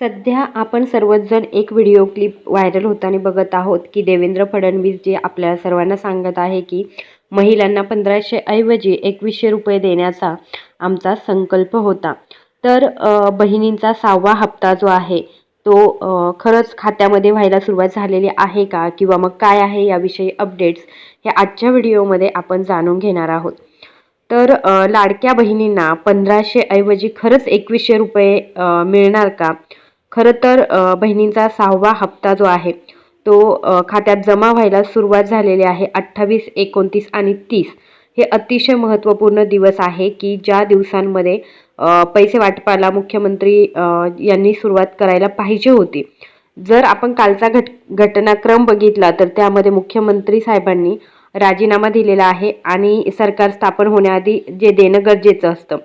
सध्या आपण सर्वजण एक व्हिडिओ क्लिप व्हायरल होताना बघत आहोत की देवेंद्र फडणवीस जे आपल्या सर्वांना सांगत आहे की महिलांना पंधराशे ऐवजी एकवीसशे रुपये देण्याचा आमचा संकल्प होता. तर बहिणींचा सहावा हप्ता जो आहे तो खरंच खात्यामध्ये व्हायला सुरुवात झालेली आहे का? किंवा मग काय आहे याविषयी अपडेट्स हे आजच्या व्हिडिओमध्ये आपण जाणून घेणार आहोत. तर लाडक्या बहिणींना पंधराशे ऐवजी खरंच एकवीसशे रुपये मिळणार का? खरं तर बहिणींचा सहावा हप्ता जो आहे तो खात्यात जमा व्हायला सुरुवात झालेली आहे अठ्ठावीस एकोणतीस आणि तीस. हे अतिशय महत्त्वपूर्ण दिवस आहे की ज्या दिवसांमध्ये पैसे वाटपाला मुख्यमंत्री यांनी सुरुवात करायला पाहिजे होती. जर आपण कालचा घट घटनाक्रम बघितला तर त्यामध्ये मुख्यमंत्री साहेबांनी राजीनामा दिलेला आहे आणि सरकार स्थापन होण्याआधी जे देणं गरजेचं असतं.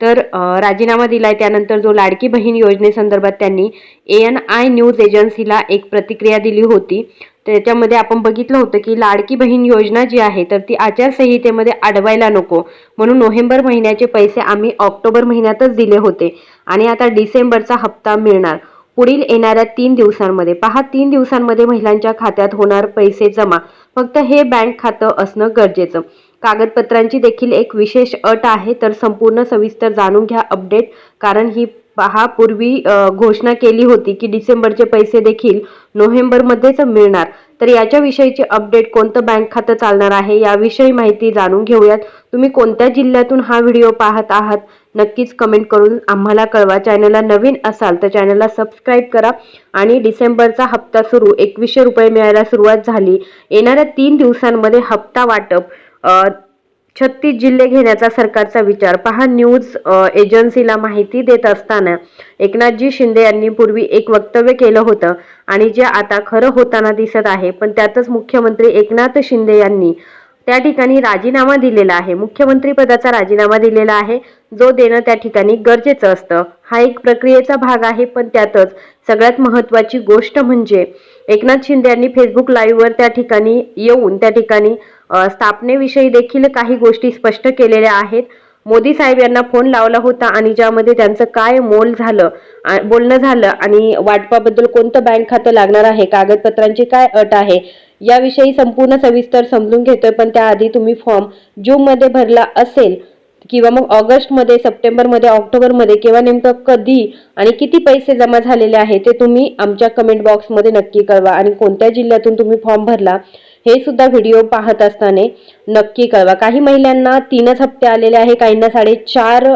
तर राजीनामा दिलाय. त्यानंतर जो लाडकी बहीण योजनेसंदर्भात त्यांनी ए एन आय न्यूज एजन्सीला एक प्रतिक्रिया दिली होती. त्याच्यामध्ये आपण बघितलं होतं की लाडकी बहीण योजना जी आहे तर ती आचारसंहितेमध्ये अडवायला नको. म्हणून नोव्हेंबर महिन्याचे पैसे आम्ही ऑक्टोबर महिन्यातच दिले होते आणि आता डिसेंबरचा हप्ता मिळणार. पुढील येणाऱ्या तीन दिवसांमध्ये. पहा तीन दिवसांमध्ये महिलांच्या खात्यात होणार पैसे जमा. फक्त हे बँक खातं असणं गरजेचं. कागदपत्रांची देखील एक विशेष अट आहे तर संपूर्ण सविस्तर जाणून घ्या अपडेट. कारण ही पहा पूर्वी घोषणा केली होती की डिसेंबरचे पैसे देखील नोव्हेंबरमध्येच मिळणार. तर याच्याविषयीची अपडेट कोणतं बँक खातं चालणार आहे याविषयी माहिती जाणून घेऊयात. तुम्ही कोणत्या जिल्ह्यातून हा व्हिडिओ पाहत आहात नक्कीच कमेंट करून आम्हाला कळवा. चॅनलला नवीन असाल तर चॅनलला सबस्क्राईब करा. आणि डिसेंबरचा हप्ता सुरू एकवीसशे रुपये मिळायला सुरुवात झाली. येणाऱ्या तीन दिवसांमध्ये हप्ता वाटप. छत्तीस जिल्हे घेण्याचा सरकारचा विचार. पहा न्यूज एजन्सीला माहिती देत असताना एकनाथजी शिंदे यांनी पूर्वी एक वक्तव्य केलं होतं आणि जे आता खरं होताना दिसत आहे पण त्यातच मुख्यमंत्री एकनाथ शिंदे यांनी त्या ठिकाणी राजीनामा दिलेला आहे. मुख्यमंत्री पदाचा राजीनामा दिलेला आहे. जो देणं त्या ठिकाणी गरजेचं असतं. हा एक प्रक्रियेचा भाग आहे पण त्यातच सगळ्यात महत्त्वाची गोष्ट म्हणजे एकनाथ शिंदे यांनी फेसबुक लाईव्हवर त्या ठिकाणी येऊन त्या ठिकाणी स्थापनेविषयी देखील काही गोष्टी स्पष्ट केलेल्या आहेत. मोदी साहेब यांना फोन लावला होता आणि ज्यामध्ये त्यांचं काय मोल झालं बोलणं झालं आणि वाटपाबद्दल कोणतं बँक खातं लागणार आहे कागदपत्रांची काय अट आहे याविषयी संपूर्ण सविस्तर समजून घेतोय. पण त्याआधी तुम्ही फॉर्म जूनमध्ये भरला असेल किंवा मग ऑगस्टमध्ये सप्टेंबरमध्ये ऑक्टोबरमध्ये किंवा नेमकं कधी आणि किती पैसे जमा झालेले आहे ते तुम्ही आमच्या कमेंट बॉक्समध्ये नक्की कळवा आणि कोणत्या जिल्ह्यातून तुम्ही फॉर्म भरला हे सुद्धा व्हिडिओ पाहत असताना नक्की कळवा. काही महिलांना तीनच हप्ते आलेले आहे काहींना साडेचार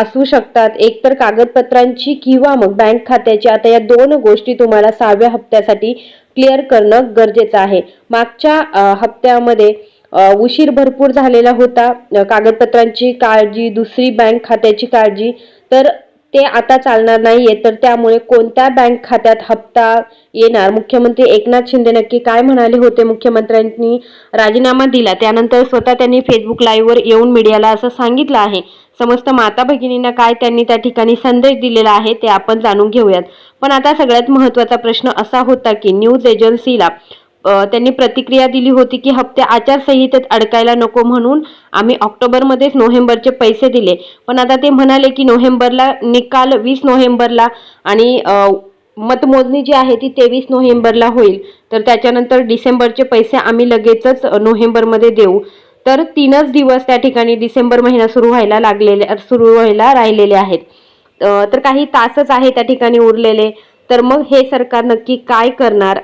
असू शकतात. एक तर कागदपत्रांची किंवा मग बँक खात्याची. आता या दोन गोष्टी तुम्हाला सहाव्या हप्त्यासाठी क्लिअर करणं गरजेचं आहे. मागच्या हप्त्यामध्ये उशीर भरपूर झालेला होता. कागदपत्रांची काळजी दुसरी बँक खात्याची काळजी. तर ते आता चालणार नाहीये. तर त्यामुळे कोणत्या बँक खात्यात हप्ता येणार? मुख्यमंत्री एकनाथ शिंदे नक्की काय म्हणाले होते? मुख्यमंत्र्यांनी राजीनामा दिला. त्यानंतर स्वतः त्यांनी फेसबुक लाईव्हवर येऊन मीडियाला असं सांगितलं आहे. समस्त माता भगिनींना काय त्यांनी त्या ठिकाणी संदेश दिलेला आहे ते आपण जाणून घेऊयात. पण आता सगळ्यात महत्त्वाचा प्रश्न असा होता की न्यूज एजन्सीला त्यांनी प्रतिक्रिया दिली होती की हप्ते आचारसंहितेत अडकायला नको म्हणून आम्ही ऑक्टोबरमध्येच नोव्हेंबरचे पैसे दिले. पण आता ते म्हणाले की नोव्हेंबरला निकाल वीस नोव्हेंबरला आणि मतमोजणी जी आहे ती तेवीस नोव्हेंबरला होईल. तर त्याच्यानंतर डिसेंबरचे पैसे आम्ही लगेचच नोव्हेंबरमध्ये देऊ. तर तीनच दिवस त्या ठिकाणी डिसेंबर महिना सुरू व्हायला लागलेले सुरू व्हायला राहिलेले आहेत. तर काही तासच आहे त्या ठिकाणी उरलेले. तर मग हे सरकार नक्की काय करणार?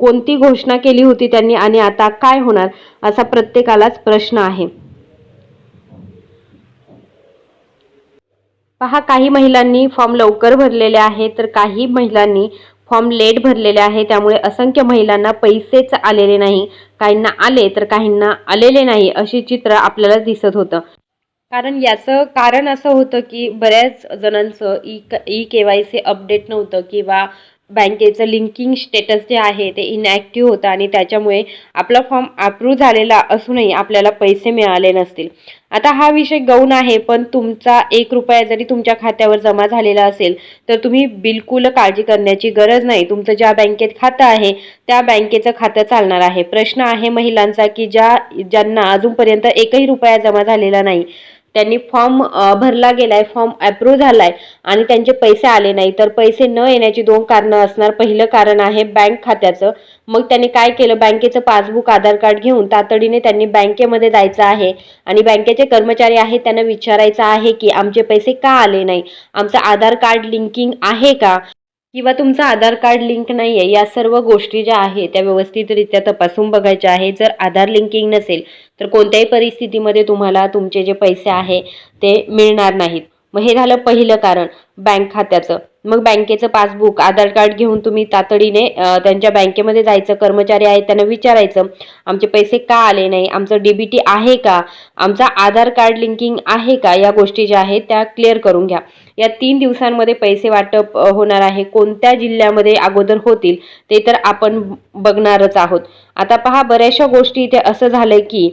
कोणती घोषणा केली होती त्यांनी आणि आता काय होणार असा प्रत्येकालाच प्रश्न आहे. पहा काही महिलांनी फॉर्म लवकर भरलेले आहेत तर काही महिलांनी फॉर्म लेट भरलेले आहे त्यामुळे असंख्य महिलांना पैसेच आलेले नाही. काहींना आले तर काहींना आलेले नाही अशी चित्र आपल्याला दिसत होतं. कारण याचं कारण असं होतं की बऱ्याच जणांचं E E K Y C update नव्हतं किंवा बँकेचं लिंकिंग स्टेटस जे आहे ते इनॅक्टिव्ह होतं आणि त्याच्यामुळे आपला फॉर्म अप्रूव्ह झालेला असूनही आपल्याला पैसे मिळाले नसतील. आता हा विषय गौण आहे पण तुमचा एक रुपया जरी तुमच्या खात्यावर जमा झालेला असेल तर तुम्ही बिलकुल काळजी करण्याची गरज नाही. तुमचं ज्या बँकेत खातं आहे त्या बँकेचं खातं चालणार आहे. प्रश्न आहे महिलांचा की ज्या ज्यांना अजूनपर्यंत एकही रुपया जमा झालेला नाही त्यांनी फॉर्म भरला गेलाय फॉर्म अप्रूव्ह झालाय आणि त्यांचे पैसे आले नाही. तर पैसे न येण्याची दोन कारणं असणार. पहिलं कारण आहे बँक खात्याचं. मग त्यांनी काय केलं? बँकेचं पासबुक आधार कार्ड घेऊन तातडीने त्यांनी बँकेमध्ये जायचं आहे. आणि बँकेचे कर्मचारी आहेत त्यांना विचारायचं आहे की आमचे पैसे का आले नाही? आमचं आधार कार्ड लिंकिंग आहे का? किंवा तुमचं आधार कार्ड लिंक नाही आहे या सर्व गोष्टी ज्या आहेत त्या व्यवस्थितरित्या तपासून बघायच्या आहे जर आधार लिंकिंग नसेल तर कोणत्याही परिस्थितीमध्ये तुम्हाला तुमचे जे पैसे आहे ते मिळणार नाहीत. मग हे झालं पहिलं कारण बँक खात्याचं. मग बँकेचं पासबुक आधार कार्ड घेऊन तुम्ही तातडीने त्यांच्या बँकेमध्ये जायचं कर्मचारी आहेत त्यांना विचारायचं आमचे पैसे का आले नाही आमचं डी बी टी आहे का आमचा आधार कार्ड लिंकिंग आहे का या गोष्टी ज्या आहेत त्या क्लिअर करून घ्या. या तीन दिवसांमध्ये पैसे वाटप होणार आहे. कोणत्या जिल्ह्यामध्ये अगोदर होतील ते तर आपण बघणारच आहोत. आता पहा बऱ्याचशा गोष्टी इथे असं झालंय की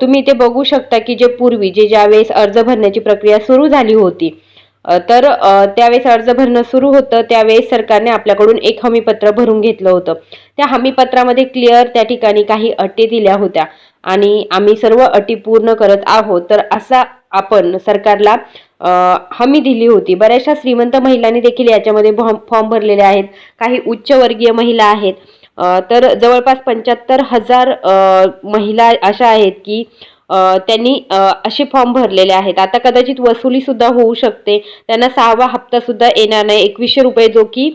तुम्ही इथे बघू शकता की जे पूर्वी जे ज्यावेळेस अर्ज भरण्याची प्रक्रिया सुरू झाली होती तर त्यावेळेस अर्ज भरणं सुरू होतं. त्यावेळेस सरकारने आपल्याकडून एक हमीपत्र भरून घेतलं होतं. त्या हमीपत्रामध्ये क्लिअर त्या ठिकाणी काही अटी दिल्या होत्या. आणि आम्ही सर्व अटी पूर्ण करत आहोत. तर असा आपण सरकारला हमी दिली होती. बऱ्याचशा श्रीमंत महिलांनी देखील याच्यामध्ये फॉर्म भरलेले आहेत. काही उच्चवर्गीय महिला आहेत. तर जवळपास पंच्याहत्तर हजार महिला अशा आहेत की त्यांनी असे फॉर्म भरलेले आहेत. आता कदाचित वसुलीसुद्धा होऊ शकते. त्यांना सहावा हप्तासुद्धा येणार नाही. एकवीसशे रुपये जो की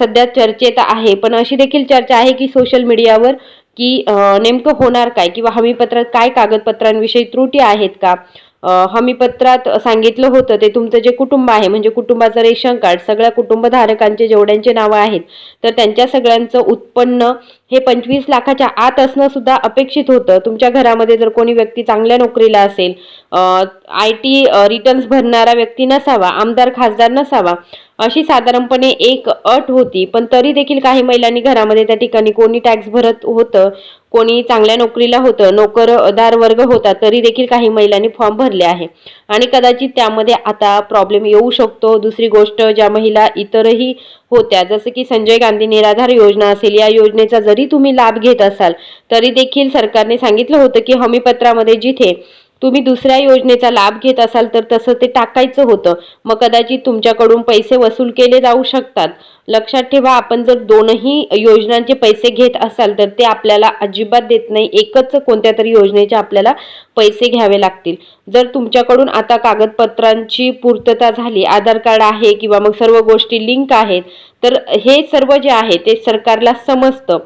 सध्या चर्चेत आहे. पण अशी देखील चर्चा आहे की सोशल मीडियावर की नेमकं होणार काय? किंवा हमीपत्रात काय कागदपत्रांविषयी त्रुटी आहेत का? हमीपत्रात सांगितलं होतं ते तुमचं जे कुटुंब आहे म्हणजे कुटुंबाचं रेशन कार्ड सगळ्या कुटुंबधारकांचे जेवढ्यांचे नावं आहेत तर त्यांच्या सगळ्यांचं उत्पन्न हे पंचवीस लाखाच्या आत असणं सुद्धा अपेक्षित होतं. तुमच्या घरामध्ये जर कोणी व्यक्ती चांगल्या नोकरीला असेल आय टी रिटर्न्स भरणारा व्यक्ती नसावा आमदार खासदार नसावा अशी साधारणपणे एक अट होती. पण तरी देखील काही महिलांनी घरामध्ये त्या ठिकाणी कोणी टॅक्स भरत होतं कोणी चांगल्या नोकरीला होतं नोकरदार वर्ग होता तरी देखील काही महिलांनी फॉर्म भरले आहे. आणि कदाचित त्यामध्ये आता प्रॉब्लेम येऊ शकतो. दुसरी गोष्ट ज्या महिला इतरही होत्या जसं की संजय गांधी निराधार योजना असेल या योजनेचा जरी तुम्ही लाभ घेत असाल तरी देखील सरकारने सांगितलं होतं की हमीपत्रामध्ये जिथे तुम्ही दुसऱ्या योजनेचा लाभ घेत असाल तर तसं ते टाकायचं होतं. मग कदाचित तुमच्याकडून पैसे वसूल केले जाऊ शकतात. लक्षात ठेवा आपण जर दोनही योजनांचे पैसे घेत असाल तर ते आपल्याला अजिबात देत नाही. एकच कोणत्या तरी योजनेचे आपल्याला पैसे घ्यावे लागतील. जर तुमच्याकडून आता कागदपत्रांची पूर्तता झाली आधार कार्ड आहे किंवा मग सर्व गोष्टी लिंक आहेत तर हे सर्व जे आहे ते सरकारला समजतं.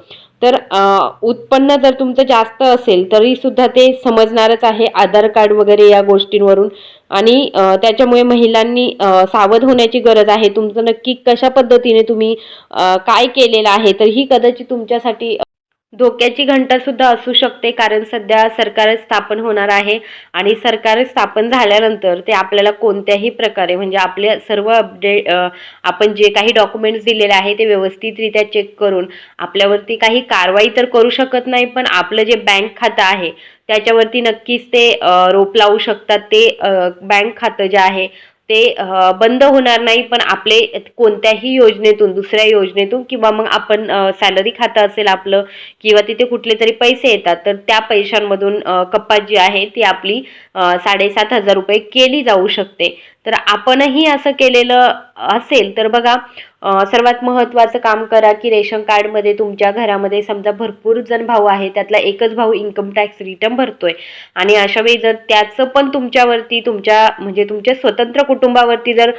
तर उत्पन्न जर तुमचं जास्त असेल तरी सुद्धा ते समजणारच आहे आधार कार्ड वगैरे या गोष्टींवरून. आणि त्याच्यामुळे महिलांनी सावध होण्याची गरज आहे. तुमचं नक्की कशा पद्धतीने तुम्ही काय केलेलं आहे तर ही कदाचित तुमच्यासाठी धोक्याची घंटा सुद्धा असू शकते कारण सध्या सरकार स्थापन होणार आहे आणि सरकार स्थापन झाल्यानंतर ते आपल्याला कोणत्याही प्रकारे म्हणजे आपले सर्व अपडेट आपण जे काही डॉक्युमेंट्स दिलेले आहे ते व्यवस्थितरित्या चेक करून आपल्यावरती काही कारवाई तर करू शकत नाही पण आपलं जे बँक खातं आहे त्याच्यावरती नक्कीच ते रोप लावू शकतात. ते बँक खातं जे आहे ते बंद होणार नाही पण आपले कोणत्याही योजनेतून दुसऱ्या योजनेतून किंवा मग आपण सॅलरी खातं असेल आपलं किंवा तिथे कुठले तरी पैसे येतात तर त्या पैशांमधून कप्पा कपात जी आहे ती आपली साडेसात हजार रुपये केली जाऊ शकते. तर आपणही असं केलेलं असेल तर बघा सर्वात महत्त्वाचं काम करा की रेशन कार्डमध्ये तुमच्या घरामध्ये समजा भरपूर जण भाऊ आहे त्यातला एकच भाऊ इन्कम टॅक्स रिटर्न भरतोय. आणि अशा वेळी जर त्याचं पण तुमच्यावरती तुमच्या म्हणजे तुमच्या स्वतंत्र कुटुंबावरती जर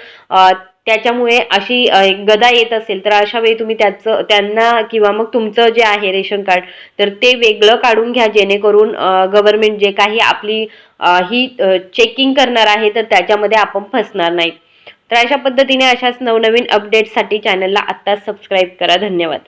त्याच्यामुळे अशी एक गदा येत असेल तर अशा वेळी तुम्ही त्याचं त्यांना किंवा मग तुमचं जे आहे रेशन कार्ड तर ते वेगळं काढून घ्या जेणेकरून गव्हर्नमेंट जे काही आपली ही चेकिंग करणार आहे तर त्याच्यामध्ये आपण फसणार नाही. तर अशा पद्धतीने अशाच नवनवीन अपडेट्ससाठी चॅनलला आत्ताच सबस्क्राईब करा. धन्यवाद.